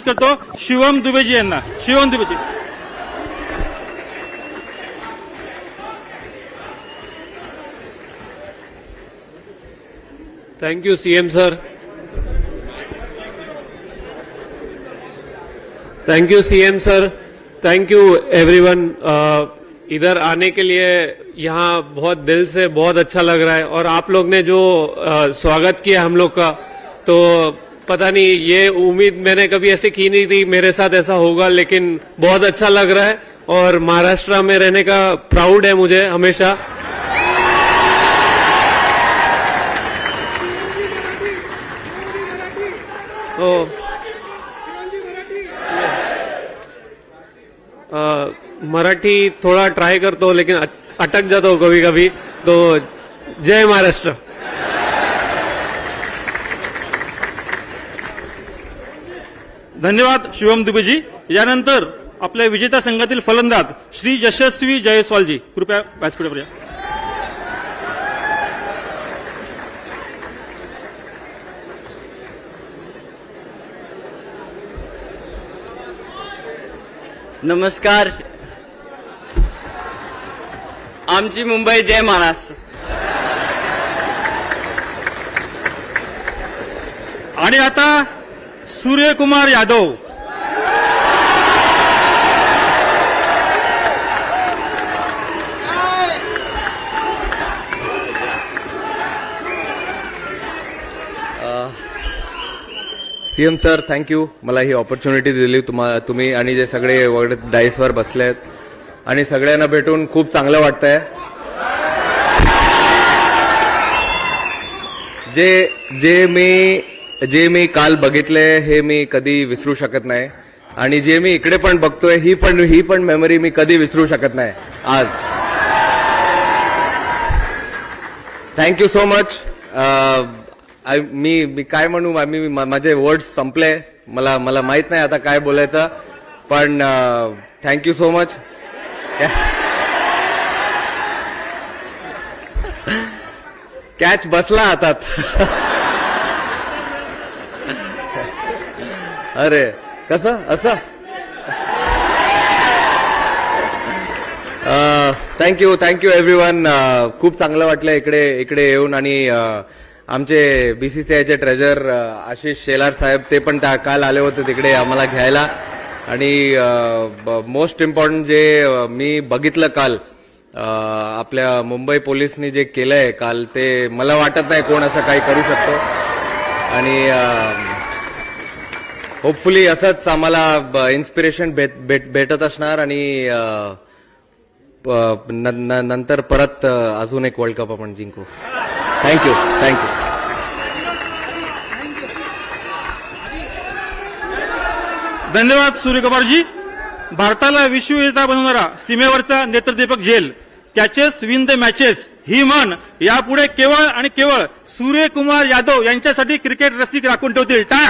आमंत्रित करतो शिवम दुबेजी यांना. Shivam Dube ji. Thank you CM sir thank you CM sir thank you everyone इधर आने के लिए यहाँ बहुत दिल से बहुत अच्छा लग रहा है और आप लोग ने जो uh, स्वागत किया हम लोग का तो पता नहीं, ये उम्मीद मैंने कभी ऐसे की नहीं थी, मेरे साथ ऐसा होगा, लेकिन बहुत अच्छा लग रहा है और महाराष्ट्र में रहने का प्राउड है मुझे हमेशा। ओ मराठी थोड़ा ट्राई करता हूँ लेकिन अटक जाता हूँ कभी कभी तो जय महाराष्ट्र। धन्यवाद शिवम दुबेजी. यानंतर आपल्या विजेता संघातील फलंदाज श्री यशस्वी जयस्वालजी. कृपया व्यासपीठावर या. नमस्कार. आमची मुंबई जय महाराष्ट्र. आणि आता Suryakumar Yadav. CM sir thank you मला ही ऑपॉर्च्युनिटी दिली तुम्हा तुम्ही आणि जे सगळे वगैरे डाईसवर बसले आहेत. आणि सगळ्यांना भेटून खूप चांगलं वाटतंय. जे जे मी जे मी काल बघितले हे मी कधी विसरू शकत नाही. आणि जे मी इकडे पण बघतोय ही पण ही पण मेमरी मी कधी विसरू शकत नाही. आज. थँक्यू सो मच मी मी काय म्हणू? मी माझे वर्ड्स संपले. मला मला माहीत नाही आता काय बोलायचं. पण थँक्यू सो मच कॅच बसला हातात. अरे कसं? असं? थँक्यू थँक्यू एव्हरीवन खूप चांगलं वाटलं इकडे इकडे येऊन आणि आमचे बीसीसीआयचे ट्रेजर आशिष शेलार साहेब ते पण त्या काल आले होते तिकडे आम्हाला घ्यायला. आणि मोस्ट इम्पॉर्टंट जे मी बघितलं काल आपल्या मुंबई पोलिसनी जे केलंय काल ते मला वाटत नाही कोण असं काही करू शकतो. आणि होपफुली असंच आम्हाला इन्स्पिरेशन भेट भेट भेटत असणार आणि नंतर परत अजून एक वर्ल्ड कप आपण जिंकू. थँक्यू थँक्यू धन्यवाद सूर्यकुमारजी. भारताला विश्वविजेता बनवणारा सीमेवरचा नेत्रदीपक जेल कॅचेस विन द मॅचेस ही म्हण यापुढे केवळ आणि केवळ सूर्यकुमार यादव यांच्यासाठी क्रिकेट रसिक राखून ठेवतील. टाळ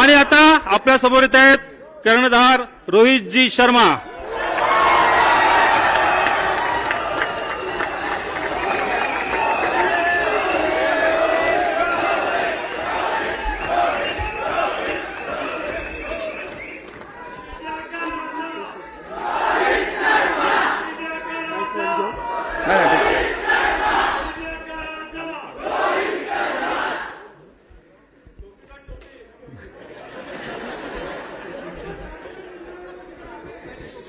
आणि आता आपल्यासमोर येत आहेत कर्णधार रोहितजी शर्मा.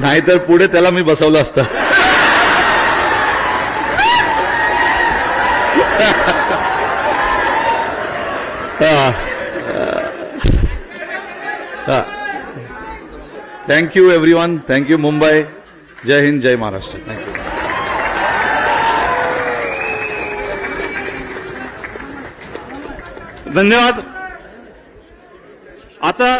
नाहीतर पुढे त्याला मी बसवलं असतं. Thank you everyone thank you Mumbai जय हिंद जय महाराष्ट्र थँक्यू धन्यवाद. आता